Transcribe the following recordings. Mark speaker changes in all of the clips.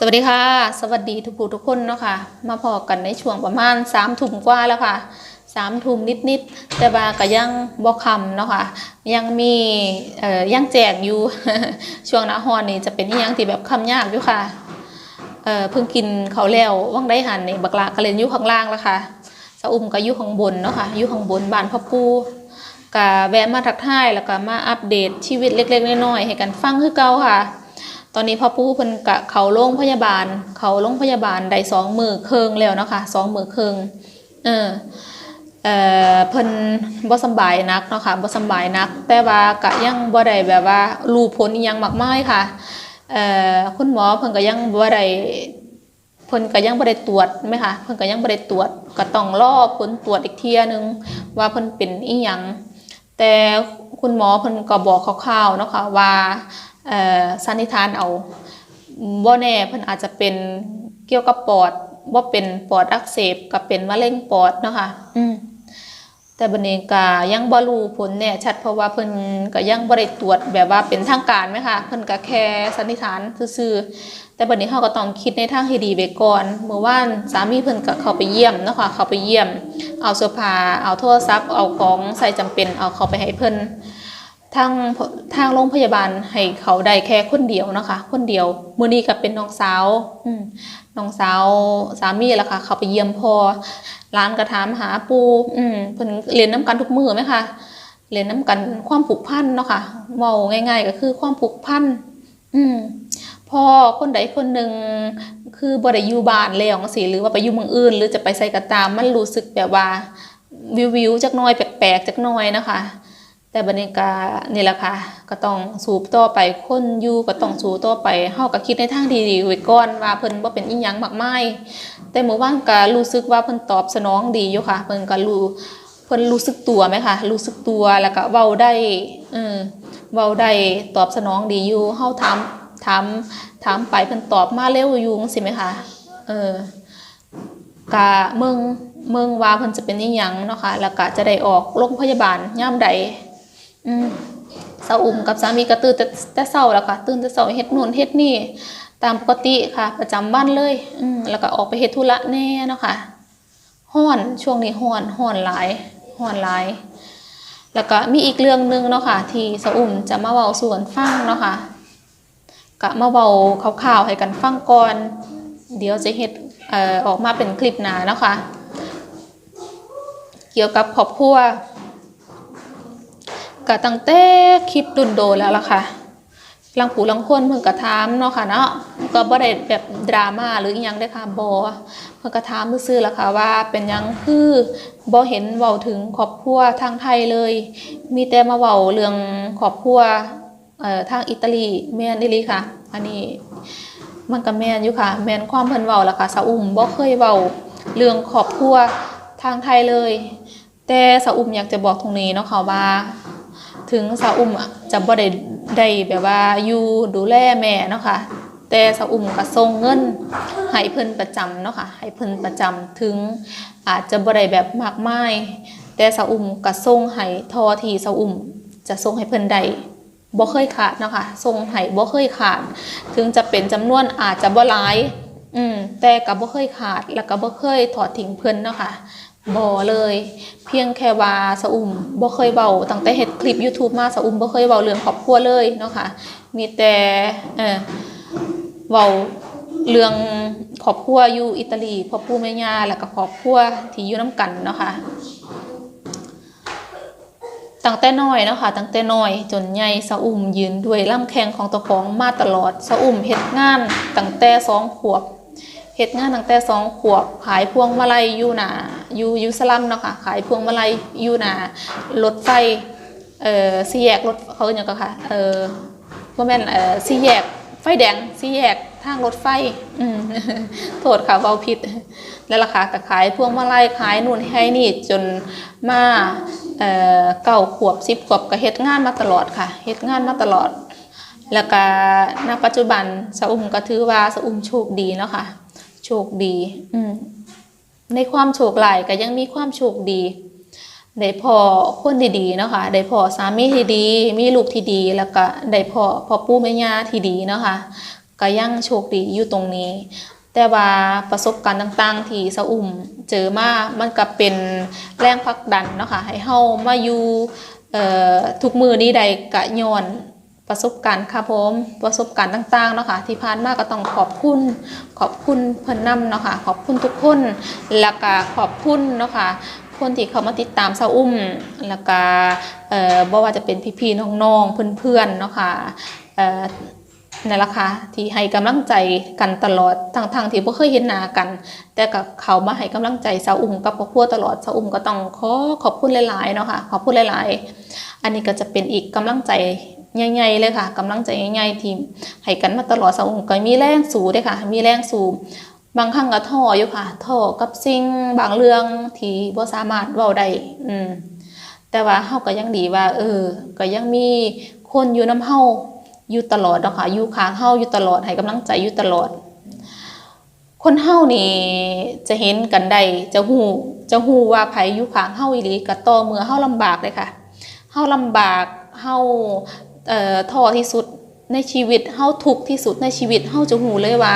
Speaker 1: สวัสดีค่ะ สวัสดีทุกผู้ทุกคนเนาะค่ะ มาพอกันในช่วงประมาณสามทุ่มกว่าแล้วค่ะสามทุ่มนิดๆแต่ว่าก็ยังบ่คำเนาะค่ะยังมีเอ่อยังแจกอยู่ ช่วงหน้าฮอนนี่จะเป็นยังที่แบบคำยากอยู่ค่ะเอ่อเพิ่งกินเขาวแล้วว่างได้หันนี่บักลาก็เล่นอยู่ข้างล่างแล้วค่ะสะอุ่มก็อยู่ข้างบนเนาะค่ะอยู่ข้างบนบ้านพ่อปูก็แวะมาทักทายแล้วก็มาอัปเดตชีวิตเล็กๆน้อยๆให้กันฟังคือเก่าค่ะ อนนี้พ่อปู่เพิ่นกะเขาโรงพยาบาล เขาโรงพยาบาลได้สองมือเคิงแล้วเนาะค่ะสองมือเคิงเออเออเพิ่นบ่สบายนักเนาะค่ะบ่สบายนัก แต่ว่ากะยังบ่ได้แบบว่ารู้ผลอิหยังมากมายค่ะเอ่อคุณหมอเพิ่นก็ยังบ่ได้เพิ่นก็ยังบ่ได้ตรวจไหมคะเพิ่นก็ยังบ่ได้ตรวจก็ต้องรอผลตรวจอีกเที่ยนึงว่าเพิ่นเป็นอีหยังแต่คุณหมอเพิ่นก็บอกคร่าวๆเนาะค่ะว่า สันนิษฐานเอาบ่แน่เพิ่นอาจจะเป็นเกี่ยวกับปอดบ่เป็นปอดอักเสบก็เป็นมะเร็งปอดเนาะค่ะอืมแต่บัดนี้ก็ยังบ่รู้ผลแน่ชัดเพราะว่าเพิ่นก็ยังบ่ได้ตรวจแบบว่าเป็นทางการไหมคะเพิ่นก็แค่สันนิษฐานซื่อๆแต่บัดนี้เฮาก็ต้องคิดในทางที่ดีไว้ก่อนเมื่อวานสามีเพิ่นก็เข้าไปเยี่ยมเนาะค่ะเข้าไปเยี่ยม เอาเสื้อผ้าเอาโทรศัพท์เอาของใส่จำเป็นเอาเขาไปให้เพิ่น ทางทางโรงพยาบาลให้เขาได้แค่คนเดียวนะคะ คนเดียวมือนี้ก็เป็นน้องสาวน้องสาวสามีล่ะค่ะ เขาไปเยี่ยมพ่อร้านก็ถามหาปูอืมเพิ่นเรียนน้กันทุกมือไหมคะเรียนน้กันความผูกพันเนาะค่ะเว้าง่าย ๆ ก็คือความผูกพันอืมพอคนใดคนหนึ่งคือบ่ได้อยู่บ้านแล้วจังซี่หรือว่าไปอยู่เมืองอื่น หรือจะไปใส่กระตามมันรู้สึกแบบว่าวิววิวๆจักน้อยแปลกๆจักน้อยนะคะ แต่บรรยากาศนี่แหละค่ะก็ต้องสูบต่อไปคนอยู่ก็ต้องสูบต่อไปเฮาก็คิดในทางดีๆไว้ก่อนว่าเพิ่นบ่เป็นอีหยังมากมายแต่เมื่อวานก็รู้สึกว่าเพิ่นตอบสนองดีอยู่ค่ะเพิ่นก็รู้เพิ่นรู้สึกตัวไหมคะรู้สึกตัวแล้วก็เว้าได้เออเว้าได้ตอบสนองดีอยู่เฮาถามถามถามไปเพิ่นตอบมาเร็วอยู่ใช่ไหมคะเออกะเมืองเมืองว่าเพิ่นจะเป็นอีหยังเนาะค่ะแล้วก็จะได้ออกโรงพยาบาลยามใด อืมสาวอุ่มกับสามีก็ตื่นแต่แต่เช้าแล้วค่ะ ตื่นแต่เช้าเฮ็ดนู่นเฮ็ดนี่ ตามปกติค่ะ ประจำวันเลย อืมแล้วก็ออกไปเฮ็ดธุระแน่เนาะค่ะฮ้อนช่วงนี้ฮ้อนฮ้อนหลายฮ้อนหลาย แล้วก็มีอีกเรื่องหนึงเนาะค่ะ ที่สาวอุ่มจะมาเว้าสู่กันฟังเนาะค่ะก็มาเว้าคร่าวๆให้กันฟังก่อน เดี๋ยวจะเฮ็ดออกมาเป็นคลิปหนาเนาะคะ เกี่ยวกับครอบครัว ก็ตั้งแต่คลิปดุนโดแล้วล่ะค่ะลังผูลังคนเพิ่นก็ถามเนาะค่ะเนาะก็บ่ได้แบบดราม่าหรืออยังได้ค่ะบ่เพิ่นก็ถามซื่อๆล่ะค่ะว่าเป็นยังคือบ่เห็นเว้าถึงครอบครัวทางไทยเลย มีแต่มาเว้าเรื่องครอบครัวเอ่อทางอิตาลีแม่นอีลีค่ะ อันนี้มันก็แมนอยู่ค่ะ แมนความเพิ่นเว้าล่ะค่ะสะอุ่มบ่เคยเว้าเรื่องครอบครัวทางไทยเลย แต่สะอุ่มอยากจะบอกตรงนี้เนาะค่ะว่า ถึงสะอุ่มอะจะบ่ได้ได้แบบว่าอยู่ดูแลแม่เนาะค่ะแต่สะอุ่มก็ส่งเงินให้เพิ่นประจำเนาะค่ะให้เพิ่นประจำถึงอาจจะบ่ได้แบบมากมายแต่สะอุ่มก็ส่งให้ทอที่สะอุ่มจะส่งให้เพิ่นได้บ่เคยขาดเนาะค่ะส่งให้บ่เคยขาด ถึงจะเป็นจำนวนอาจจะบ่หลาย อืมแต่ก็บ่เคยขาดแล้วก็บ่เคยถอดทิ้งเพิ่นเนาะค่ะ บ่เลย เพียงแค่ว่าสะอุ่มบ่เคยเว้าตั้งแต่เฮ็ดคลิป YouTube มาสะอุ่มบ่เคยเว้าเรื่องครอบครัวเลยเนาะค่ะมีแต่เออเว้าเรื่องครอบครัวอยู่อิตาลีพ่อปู่แม่ย่าแล้วก็ครอบครัวที่อยู่นํกันเนาะค่ะตั้งแต่น้อยเนาะค่ะตั้งแต่น้อย จนใหญ่สะอุ่มยืนด้วยลำแข้งของตัวของมาตลอดสะอุ่มเฮ็ดงานตั้งแต่สองขวบ เฮ็ดงานตั้งแต่สองขวบขายพวงมาลัยยู่หน้าอยู่ยูสลัมเนาะค่ะขายพวงมาลัยยู่หน้ารถไฟเอ่อสี่แยกรถเขาเรียกหยังก็ค่ะเอ่อบ่แม่นเอ่อสี่แยกไฟแดงสี่แยกทางรถไฟอืมโทษค่ะเว้าผิด แล้วราคาก็ขายพวงมาลัยขายนู่นให้นี่จนมาเอ่อเก้าขวบสิบขวบก็เฮ็ดงานมาตลอดค่ะเฮ็ดงานมาตลอด แล้วก็ณปัจจุบันสะอุ่มก็ถือว่าสะอุ่มโชคดีเนาะค่ะ โชคดี อืมในความโชคหลายก็ยังมีความโชคดีได้พ่อคนดีๆเนาะค่ะได้พ่อสามีที่ดี มีลูกที่ดีแล้วก็ได้พ่อพ่อปู่แม่ย่าที่ดีเนาะค่ะก็ยังโชคดีอยู่ตรงนี้ แต่ว่าประสบการณ์ต่างๆ ที่สะอุ่มเจอมามันก็เป็นแรงผลักดันเนาะค่ะให้เฮามาอยู่เอ่อทุกมือนี้ใดกะย้อน ประสบการณ์ค่ะผมประสบการณ์ต่างๆเนาะค่ะที่ผ่านมาก็ต้องขอบคุณ ขอบคุณเพิ่อนนำเนาะค่ะขอบคุณทุกคนแล้วก็ขอบคุณเนาะค่ะคนที่เขามาติดตามสะอุ้มแล้วก็เอ่อบ่ว่าจะเป็นพี่ๆน้องๆเพื่อนๆเนาะค่ะเอ่อนั่นแหละค่ะที่ให้กำลังใจกันตลอดทั้งๆที่บ่เคยเห็นหน้ากัน แต่กับเขามาให้กำลังใจสาวอุ้มกับครอบครัวตลอดสาวอุ้มก็ต้องขอขอบคุณหลายๆเนาะค่ะขอบคุณหลายๆ อันนี้ก็จะเป็นอีกกำลังใจ ใหญ่ๆเลยค่ะกำลังใจใหญ่ๆที่ให้กันมาตลอดสาวอุ้มก็มีแรงสู้เด้ค่ะ มีแรงสู้บางครั้งก็ท้ออยู่ค่ะท้อกับสิ่งบางเรื่องที่บ่สามารถเว้าได้อืมแต่ว่าเฮาก็ยังดีว่า เออ ก็ยังมีคนอยู่นํเฮาอยู่ตลอดเนาะค่ะอยู่ข้างเฮาอยู่ตลอดให้กำลังใจอยู่ตลอด คนเฮานี่จะเห็นกันได้จะฮู้จะฮู้ว่าไผอยู่ข้างเฮาอีหลีก็ต่อเมื่อเฮาลำบากเลยค่ะเฮาลำบากเฮา ท้อที่สุดในชีวิตเฮาทุกข์ที่สุดในชีวิตเฮาจะฮู้เลยว่า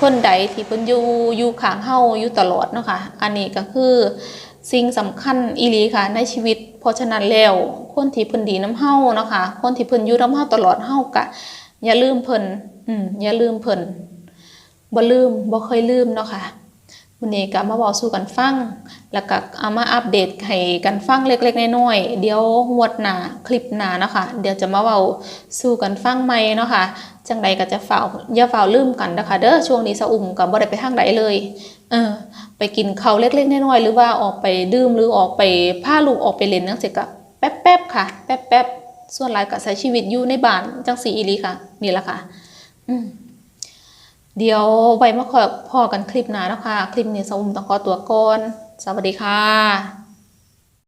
Speaker 1: คนใดที่เพิ่นอยู่อยู่ข้างเฮาอยู่ตลอดเนาะค่ะอันนี้ก็คือสิ่งสำคัญอีหลีค่ะในชีวิต เพราะฉะนั้นแล้วคนที่เพิ่นดีน้ำเฮาเนาะค่ะคนที่เพิ่นอยู่น้ำเฮาตลอดเฮาก็อย่าลืมเพิ่นอืมอย่าลืมเพิ่นบ่ลืมบ่เคยลืมเนาะค่ะวันนี้ก็มาเว้าสู่กันฟัง แล้วก็เอามาอัปเดตให้กันฟังเล็กๆน้อยๆเดี๋ยวงวดหนาคลิปหนาเนาะค่ะเดี๋ยวจะมาเว้าสู่กันฟังใหม่เนาะค่ะจังใดก็จะฝ่าอย่าฝ่าลืมกันนะคะเด้อช่วงนี้สะอุ่มก็บ่ได้ไปทางใดเลยเออไปกินข้าวเล็กๆน้อยๆหรือว่าออกไปดื่มหรือออกไปพาลูกออกไปเล่นจังซี่ก็แป๊บๆค่ะ แป๊บๆส่วนหลายก็ใช้ชีวิตอยู่ในบ้านจังซี่อีลีค่ะ นี่แหละค่ะ อืมเดี๋ยวไว้มาขอพอกันคลิปหนานะคะ คลิปนี้สะอุ่มต้องขอตัวก่อน สวัสดีค่ะ